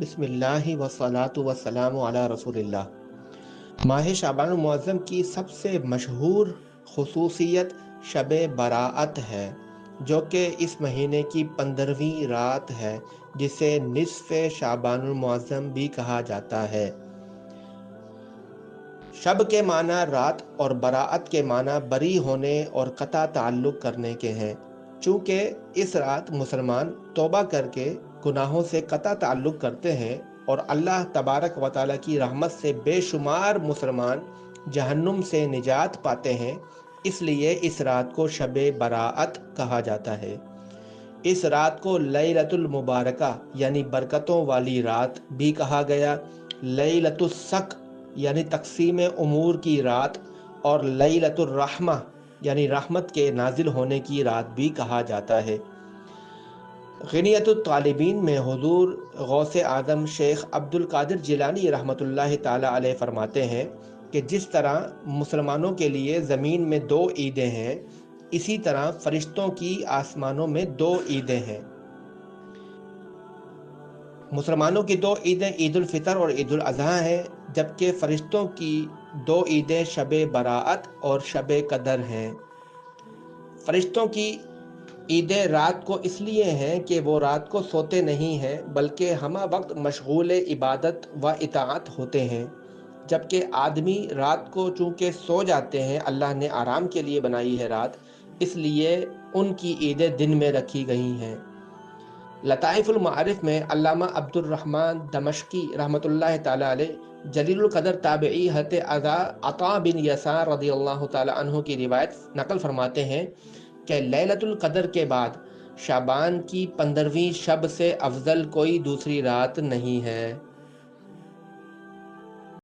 بسم اللہ وسلاۃ وسلام علی رسول اللہ۔ ماہ شعبان المعظم کی سب سے مشہور خصوصیت شب براعت ہے، جو کہ اس مہینے کی پندرہویں رات ہے، جسے نصف شعبان المعظم بھی کہا جاتا ہے۔ شب کے معنی رات اور براعت کے معنی بری ہونے اور قطع تعلق کرنے کے ہیں۔ چونکہ اس رات مسلمان توبہ کر کے گناہوں سے قطع تعلق کرتے ہیں اور اللہ تبارک و تعالیٰ کی رحمت سے بے شمار مسلمان جہنم سے نجات پاتے ہیں، اس لیے اس رات کو شب براعت کہا جاتا ہے۔ اس رات کو لیلت المبارکہ یعنی برکتوں والی رات بھی کہا گیا۔ لیلت السق یعنی تقسیم امور کی رات اور لیلت الرحمہ یعنی رحمت کے نازل ہونے کی رات بھی کہا جاتا ہے۔ غنیت الطالبین میں حضور غوث اعظم شیخ عبد القادر جیلانی رحمۃ اللہ تعالی علیہ فرماتے ہیں کہ جس طرح مسلمانوں کے لیے زمین میں دو عیدیں ہیں، اسی طرح فرشتوں کی آسمانوں میں دو عیدیں ہیں۔ مسلمانوں کی دو عیدیں عید الفطر اور عید الاضحیٰ ہیں، جبکہ فرشتوں کی دو عیدیں شب براعت اور شب قدر ہیں۔ فرشتوں کی عیدیں رات کو اس لیے ہیں کہ وہ رات کو سوتے نہیں ہیں، بلکہ ہمہ وقت مشغول عبادت و اطاعت ہوتے ہیں۔ جبکہ آدمی رات کو چونکہ سو جاتے ہیں، اللہ نے آرام کے لیے بنائی ہے رات، اس لیے ان کی عیدیں دن میں رکھی گئی ہیں۔ لطائف المعارف میں علامہ عبد الرحمن دمشقی رحمۃ اللہ تعالیٰ علیہ، جلیل القدر تابعی حت عطا بن یسار رضی اللہ تعالیٰ عنہ کی روایت نقل فرماتے ہیں کہ لیلت القدر کے بعد شابان کی پندرہویں شب سے افضل کوئی دوسری رات نہیں ہے۔